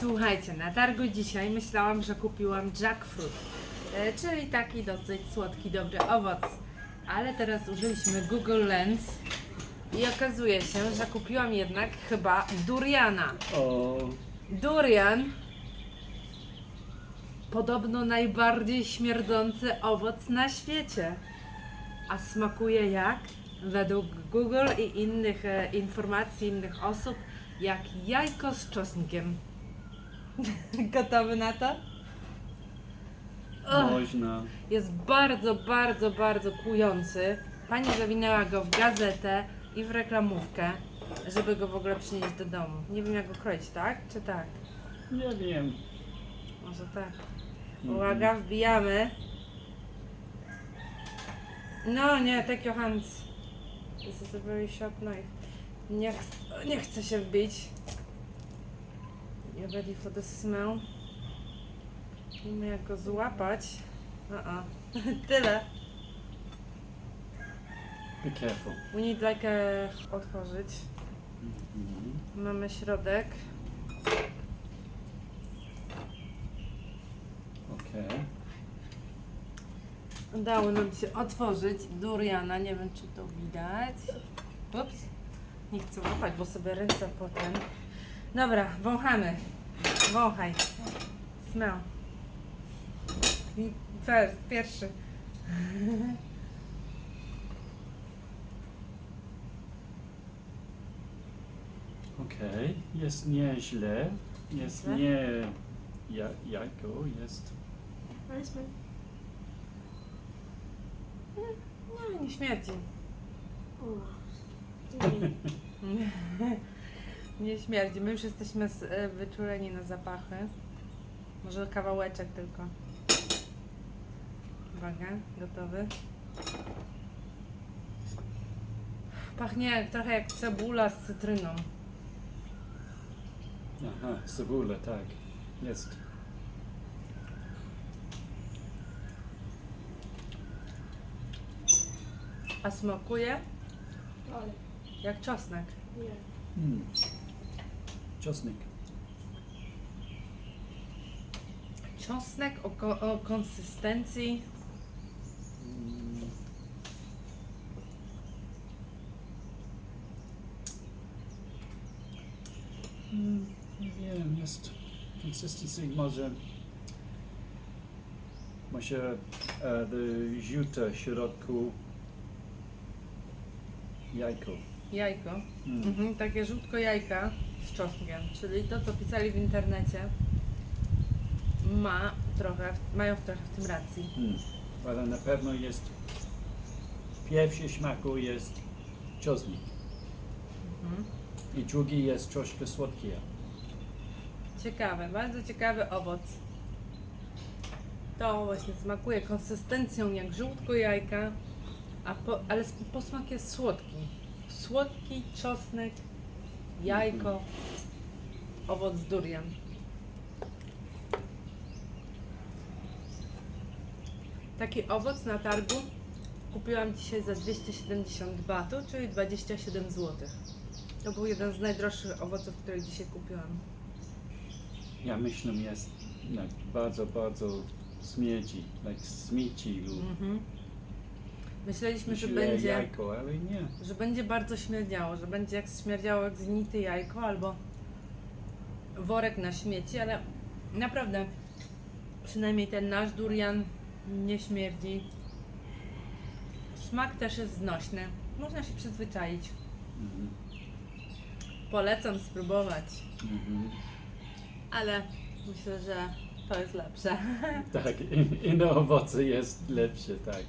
Słuchajcie, na targu dzisiaj myślałam, że kupiłam jackfruit, e, czyli taki dosyć słodki, dobry owoc. Ale teraz użyliśmy Google Lens i okazuje się, że kupiłam jednak chyba duriana. O, Durian podobno najbardziej śmierdzący owoc na świecie. A smakuje jak? Według Google i innych e, informacji innych osób, jak jajko z czosnkiem. Gotowy na to? Och, można. jest bardzo, bardzo, bardzo kujący. Pani zawinęła go w gazetę i w reklamówkę, żeby go w ogóle przynieść do domu. Nie wiem jak go kroić, tak? Czy tak? Nie wiem. Może tak. Mhm. Uwaga, wbijamy. No nie, take your hands. This is a very sharp knife. Nie, ch- nie chcę się wbić. You ready for the smell? Wiemy jak go złapać. A a. Tyle. Be careful. We need like a... otworzyć. Mhm. Mamy środek. Okej. Udało nam się otworzyć duriana, nie wiem czy to widać. Ups, nie chcę łapać, bo sobie ręce potem. Dobra, wąchamy. Wąchaj. Smell. I First, pierwszy. Okej. Jest nieźle. Jest Nieźle? nie ja, jajko, jest. Weźmy. No, nie śmierdzi. Nie śmierdzi. My już jesteśmy z- e, wyczuleni na zapachy. Może kawałeczek tylko. Uwaga, gotowy. Pachnie jak, trochę jak cebula z cytryną. Aha, cebula, tak. Jest. A smakuje Ale jak czosnek. nie. Mm. Czosnek. Czosnek o, ko- o konsystencji. Mm. Mm, Nie wiem, jest consistency może może e, żółte w środku jajko. Jajko. Mm. Mhm, takie żółtko jajka z czosnkiem. Czyli to, co pisali w internecie, ma trochę, mają trochę w tym racji. Mm. Ale na pewno jest pierwszy smaku jest czosnek Mhm. i drugi jest troszkę słodki. Ciekawe, bardzo ciekawy owoc. To właśnie smakuje konsystencją jak żółtko jajka, a po, ale posmak jest słodki. Słodki czosnek, jajko, owoc durian. Taki owoc na targu kupiłam dzisiaj za 270 batów, czyli 27 zł. To był jeden z najdroższych owoców, które dzisiaj kupiłam. Ja myślę jest bardzo, bardzo śmierdzi, like śmieci lub Mhm. Myśleliśmy, że źle będzie, jajko, ale nie. że będzie bardzo śmierdziało, że będzie jak śmierdziało jak zgnite jajko albo worek na śmieci, ale naprawdę przynajmniej ten nasz durian nie śmierdzi. Smak też jest znośny. Można się przyzwyczaić. Mhm. Polecam spróbować, Mhm. ale myślę, że to jest lepsze. Tak, in, inne owoce jest lepsze, tak.